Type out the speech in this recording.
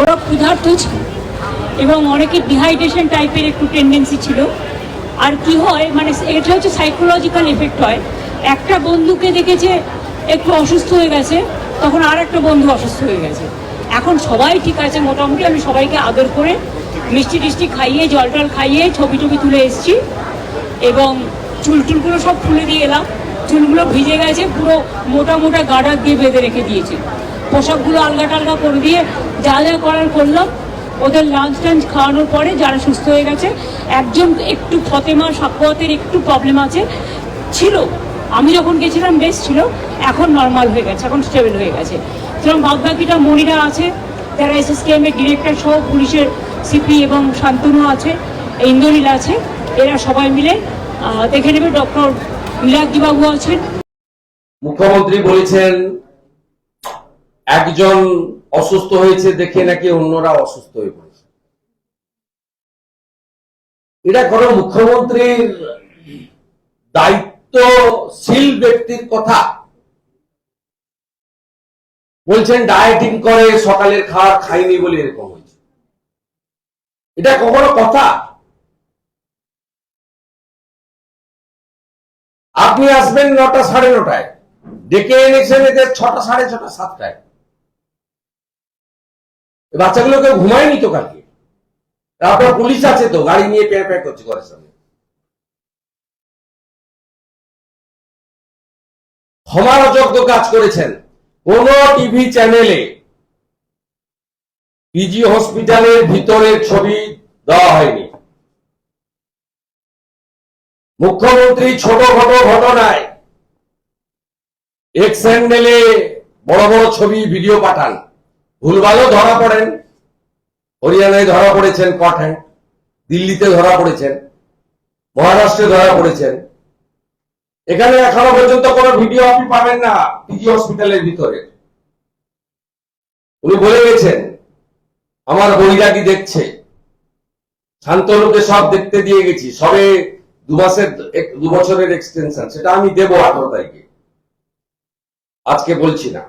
ওরা ক্ষুধার্ত ছিল। এবং অনেকে ডিহাইড্রেশন টাইপের একটু টেন্ডেন্সি ছিল। আর কি হয় মানে এটা হচ্ছে সাইকোলজিক্যাল এফেক্ট হয়। একটা বন্ধুকে দেখেছে একটু অসুস্থ হয়ে গেছে, তখন আর একটা বন্ধু অসুস্থ হয়ে গেছে। এখন সবাই ঠিক আছে, মোটামুটি আমি সবাইকে আদর করে মিষ্টি টিষ্টি খাইয়ে, জল টল খাইয়ে ছবি টবি তুলে এসেছি। এবং চুল টুলগুলো সব খুলে দিয়ে এলাম। চুলগুলো ভিজে গেছে, পুরো মোটা মোটা গাডার দিয়ে বেঁধে রেখে দিয়েছে। পোশাকগুলো আলগা টালগা করে দিয়ে যা যা করার করলাম। ওদের লাঞ্চ টাঞ্চ খাওয়ানোর পরে যারা সুস্থ হয়ে গেছে, একজন একটু ফতেমা সাক্ষাতের একটু প্রবলেম আছে। ছিল। আমি যখন গেছিলাম, বেশ ছিল। এখন নর্মাল হয়ে গেছে, এখন স্টেবল হয়ে গেছে। সুতরাং বাদ বাকিটা মনিরা আছে, যারা এসএসকেএম এর ডিরেক্টর সহ পুলিশের সিপি এবং শান্তনু আছে, ইন্দ্রনীল আছে, এরা সবাই মিলে দেখে নেবে ডক্টর নীলাদ্রি আছেন। মুখ্যমন্ত্রী বলেছেন একজন অসুস্থ হয়েছে দেখে নাকি অন্যরা অসুস্থ হয়ে পড়েছে। এটা কোনো মুখ্যমন্ত্রীর দায়িত্বশীল ব্যক্তির কথা। বলছেন ডায়েটিং করে, সকালের খাবার খাইনি বলে এরকম হয়েছে। এটা কখনো কথা? আপনি আসবেন নটা সাড়ে নটায়। ডেকে এনেছেন এদের ছটা, সাড়ে ছটা, সাতটায়। বাচ্চাগুলো কেউ ঘুমায়নি তো কালকে। আপনার পুলিশ আছে তো, গাড়ি নিয়ে প্যাঁ প্যাঁ করছে ঘরের সামনে। ক্ষমারযোগ্য কাজ করেছেন। কোন টিভি চ্যানেলে, পিজি হসপিটালের ভিতরের ছবি দেওয়া হয়নি। মুখ্যমন্ত্রী ছোটখাটো ঘটনায় এক্স হ্যান্ডেলে বড় বড় ছবি ভিডিও পাঠান। ভুলভালও ধরা পড়েন, হরিয়ানায় ধরা পড়েছেন কট দিল্লিতে ধরা পড়েছেন, মহারাষ্ট্রে ধরা পড়েছেন। এখানে এখনও পর্যন্ত কোনো ভিডিও আপনি পাবেন না, পিজি হসপিটালের ভিতরে। উনি বলে গেছেন, আমার বৈরাগী দেখছে? শান্তনুকে সব দেখতে দিয়ে গেছি, সবে দু মাসের, দু বছরের এক্সটেনশন সেটা আমি দেবো আঠারো তারিখে। আজকে বলছি না।